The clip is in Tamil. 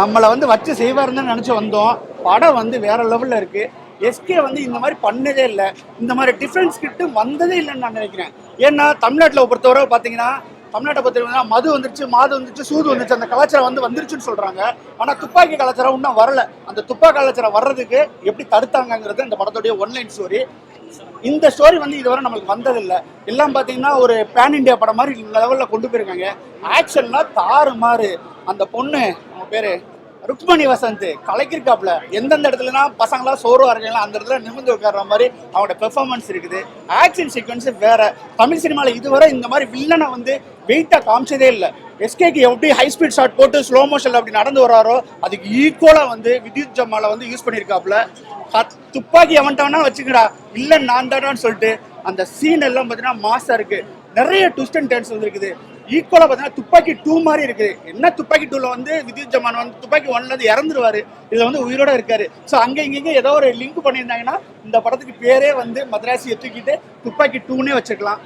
நம்மளை வந்து வச்சு செய்வாருன்னு நினச்சி வந்தோம். படம் வந்து வேற லெவலில் இருக்கு. எஸ்கே வந்து இந்த மாதிரி பண்ணதே இல்லை. இந்த மாதிரி டிஃப்ரென்ஸ் ஸ்கிரிப்ட் வந்ததே இல்லைன்னு நான் நினைக்கிறேன். ஏன்னா தமிழ்நாட்டில் பொறுத்தவரை பார்த்தீங்கன்னா தமிழ்நாட்டை பொறுத்தவரை மது வந்துருச்சு மாது வந்துருச்சு சூது வந்துருச்சு அந்த கலாச்சாரம் வந்து வந்துருச்சுன்னு சொல்கிறாங்க ஆனால் துப்பாக்கி கலாச்சாரம் இன்னும் வரல. அந்த துப்பாக்கி கலாச்சாரம் வர்றதுக்கு எப்படி தடுத்தாங்கங்கிறது இந்த படத்துடைய ஒன்லைன் ஸ்டோரி இந்த ஸ்டோரி வந்து இதுவரை நம்மளுக்கு வந்ததில்லை. எல்லாம் பார்த்தீங்கன்னா ஒரு பேன் இண்டியா படம் மாதிரி லெவலில் கொண்டு போயிருக்காங்க. ஆக்ஷன்லாம் தாறு மாறு அந்த பொண்ணு பேரு ருக்மணி வசந்த். கலைக்கிருக்காப்புல. எந்தெந்த இடத்துலனா பசங்களாம் சோர்வா இருக்கலாம் அந்த இடத்துல நிமிர்ந்து உட்கார்ற மாதிரி அவங்களோட பெர்ஃபார்மன்ஸ் இருக்குது. ஆக்ஷன் சீக்வன்ஸ் வேற. தமிழ் சினிமாவில் இதுவரை இந்த மாதிரி வில்லனை வந்து வெயிட்டாக காமிச்சதே இல்லை. எஸ்கேக்கு எப்படி ஹை ஸ்பீட் ஷாட் போட்டு ஸ்லோ மோஷன் அப்படி நடந்து வராரோ அதுக்கு ஈக்குவலாக வந்து வித்யுத் ஜம்மால வந்து யூஸ் பண்ணியிருக்காப்புல துப்பாக்கி எவன்ட்டானா வச்சுக்கடா. இல்லை நான் தானான்னு சொல்லிட்டு அந்த சீன் எல்லாம் பார்த்தீங்கன்னா மாசா இருக்கு. நிறைய ட்விஸ்ட் அண்ட் டேர்ன்ஸ் வந்துருக்குது. ஈக்குவலாக பார்த்தீங்கன்னா துப்பாக்கி டூ மாதிரி இருக்குது. என்ன துப்பாக்கி டூவில் வந்து வித்யுத் ஜமான் வந்து துப்பாக்கி ஒன்ல இருந்து இறந்துருவாரு? இதில் வந்து உயிரோட இருக்காரு. ஸோ அங்கே இங்கே ஏதோ ஒரு லிங்க் பண்ணியிருந்தாங்கன்னா இந்த படத்துக்கு பேரே வந்து மதராசியை தூக்கிட்டு துப்பாக்கி டூன்னே வச்சுக்கலாம்